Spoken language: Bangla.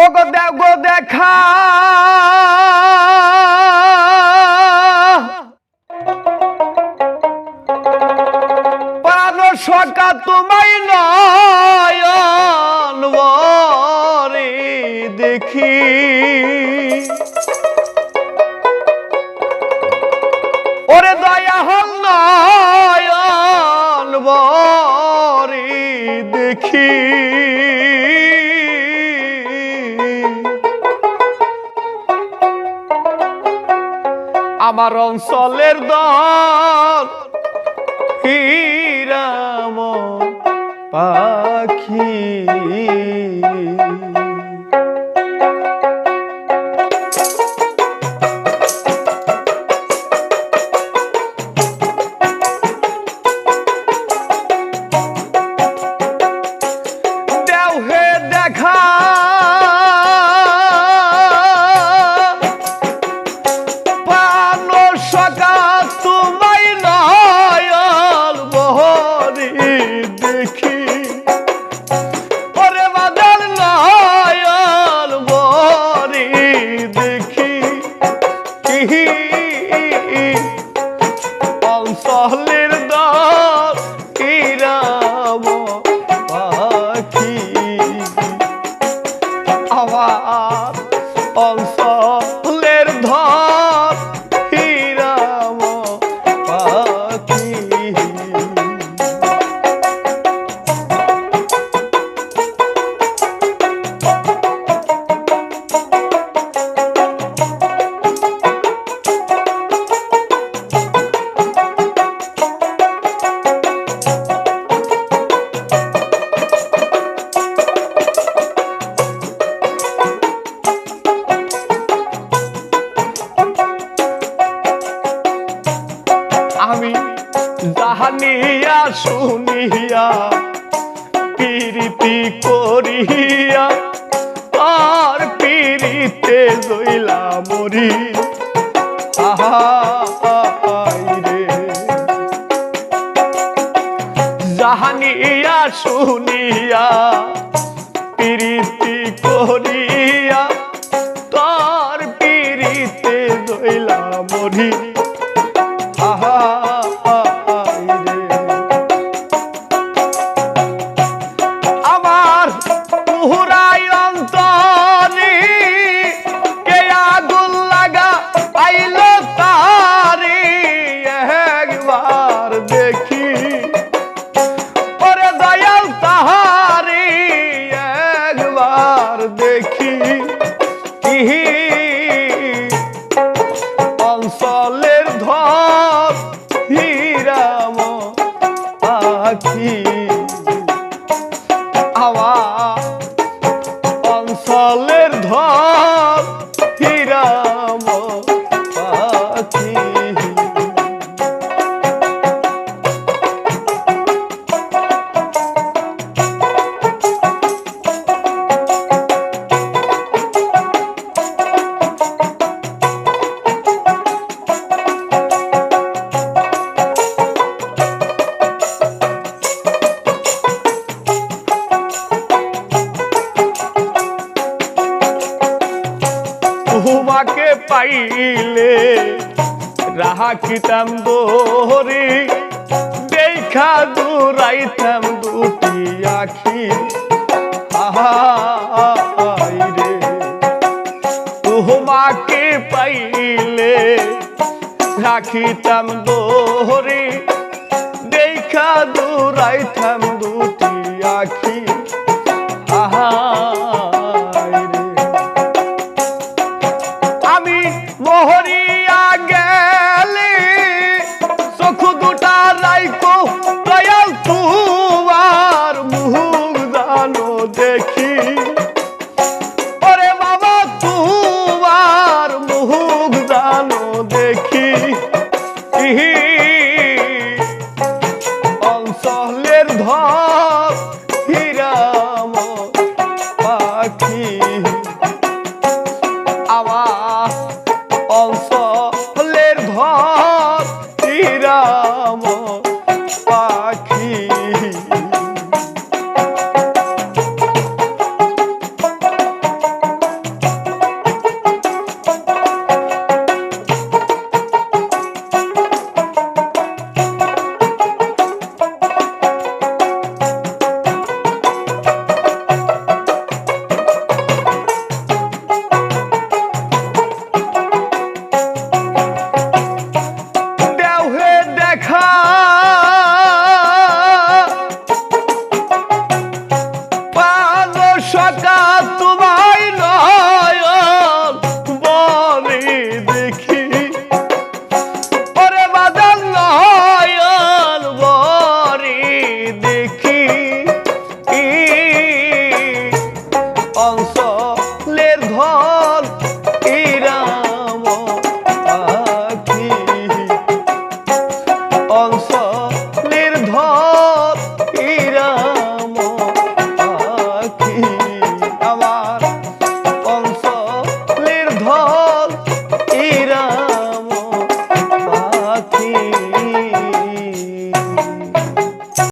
ও গো গো দেখা। প্রাণ সকা তোমায় নয়ন দেখি। ওরে দয়া হল নয়ন দেখি। আমার অঞ্চলের দল। হিরাম পাখি। দেখি। ওরে বাদল নয়ন বহরি দেখি। কি অঞ্চলের দল কিরাম পাখি। আমার অঞ্চলের আমি জাহানিয়া, শুনিয়া, পিরিতি করিয়া, আর পিরিতে জইলা মরি। জাহানিয়া, শুনিয়া, পিরিতি করিয়া, তোর পিরিতে জইলা মরি। অঞ্চলের ধর হিরাম আখি আমার অঞ্চলের ধর রাহা কিতাম দোরে দেখা দূরাইতাম দুটি আখি। রে, তোমাকে পাইলে রাখিতাম দোরে দেখা দূরাইতাম দুটি আখি। আহাই